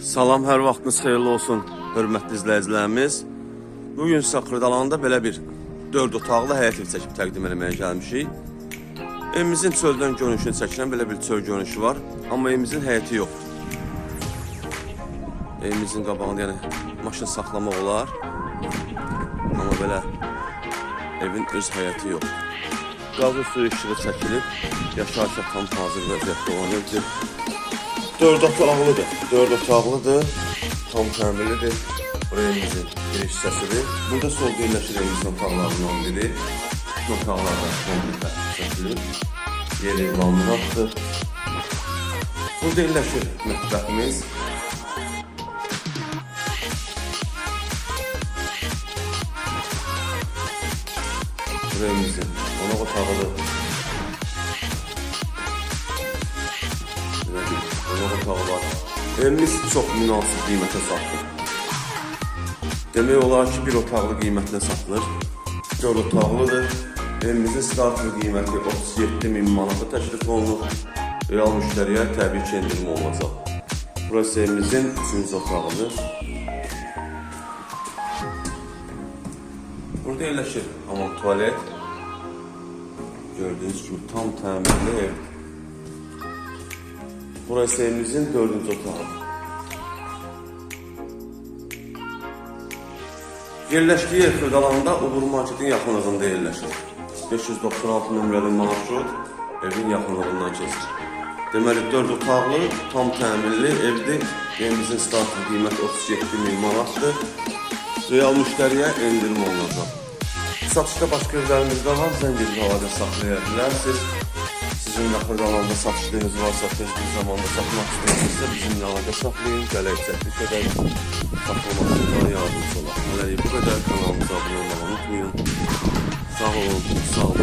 Salam, hər vaxtınız xeyirli olsun, hörmətli izləyicilərimiz. Bu gün sizə Xırdalanda belə bir 4 otaqlı həyət evi çəkib təqdim etməyə gəlmişik. Evimizin çöldən görünüşünü çəkilən belə bir çöl görünüşü var, amma evimizin həyəti yoxdur. Evimizin qabağında yəni maşın saxlamaq olar, amma belə evin öz həyəti yoxdur. Qazı suyu işığı çəkilib, yaşayışa tam hazır vəziyyətdə olan evdir. Dörd otaqlıdır. Dörd otaqlıdır. Tam təmirlidir. Buraya evimizin giriş hissəsidir. Burada sol yerləşir evimizin otaqlarından biri. Bu otaqlarda kompüter çəkilir. Yeri laminatdır. Burada yerləşir mətbəximiz. Buraya evimizin qonaq otağıdır. Otağı var. Evimiz çox münasib qiymətə satılır. Demək olar ki, bir otaqlı qiymətinə satılır. 4 otaqlıdır. Evimizin startlı qiyməti 37 min manata təklif olunur. Real müştəriyə təbii ki, endirim olunacaq. Burası evimizin 3-cü otağıdır. Burada yerləşir hamam tualet. Gördüğünüz gibi tam təmirli ev. Burası evimizin dördüncü otağı. Yerləşdiyi yer Xırdalanda Uğur Marketin yaxınlığında yerləşir. 596 nömrəli marşrut evin yaxınlığından keçir. Deməli 4 otaqlı, tam təmirli evdir. Evimizin startı qiyməti 37 min manatdır. Real müştəriyə endirim olunacaq. Satışda başqa evlərimiz də var. Zəng edib əlaqə saxlaya. Sizin də Xırdalanda satışınız varsa, tez bir zamanda satmaq istəyirsinizsə bizimlə əlaqə saxlayın. Gələk təklif edək. Satılmasında yardımcı olaq. Bu qədər. Kanalımıza abunə olmağı unutmayın. Sağ olun, sağ olun.